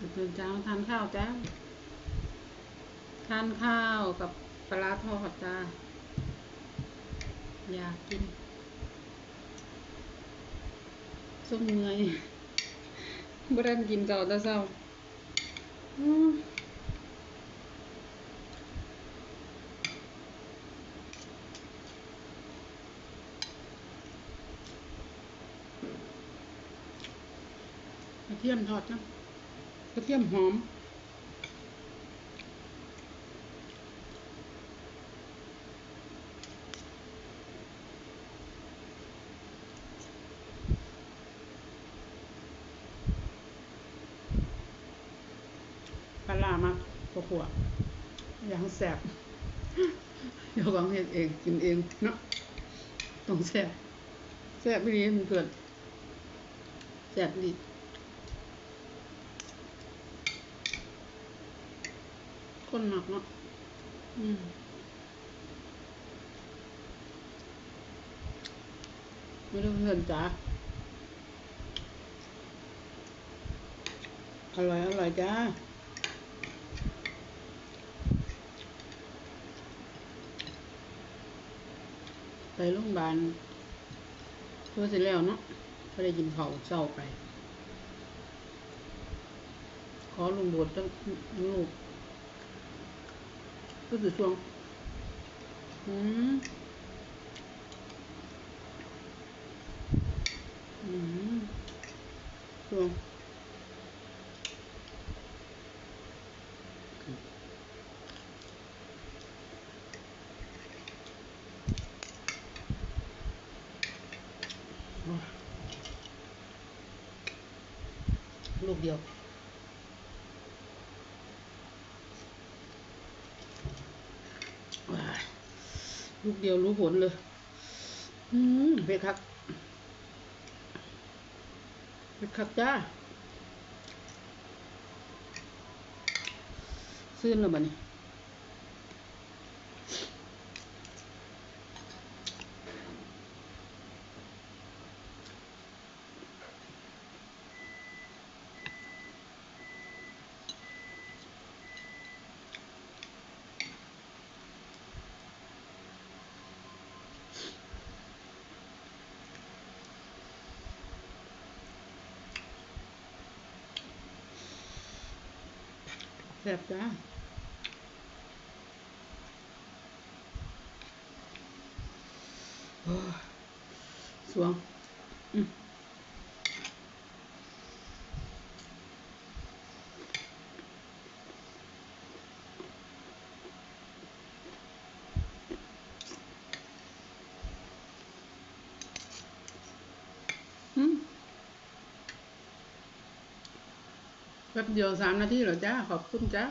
ตื่นเช้าทานข้าวจ้าทานข้าวกับปลาร้าทอดจ้าอยากกินส้มเมื่อยบ่ได้กินเก่าแต่เช้าอืมกระเทียมทอดนะก ระเทียมหอม ปลาร้ามากกว่าขวอย่างแสบเดี๋ยวของเฮ็ดเองกินเองเนาะต้องแสบแสบไม่ดีเพื่อนแสบดี คนหมักเนาะอืมไม่รู้เพื่อนจ๋าอร่อย อร่อยจ้าไปโรงพยาบาลเพื่อเสร็จแล้วเนาะก็ได้กินข้าเศร้าไป ขอลุงบวชตั้งลูก ก็คือช่วงอืมอืมช่วงลูกเดียวว้าย ลูกเดียวรู้ผลเลย อืมเผ็ดคักเผ็ดคักจ้า ซื้อแล้วบัดนี้ แซ่บจ้า โอ้ยสวง อืมอืมแป๊บเดียวสามนาทีเหรอจ้า ขอบคุณจ้า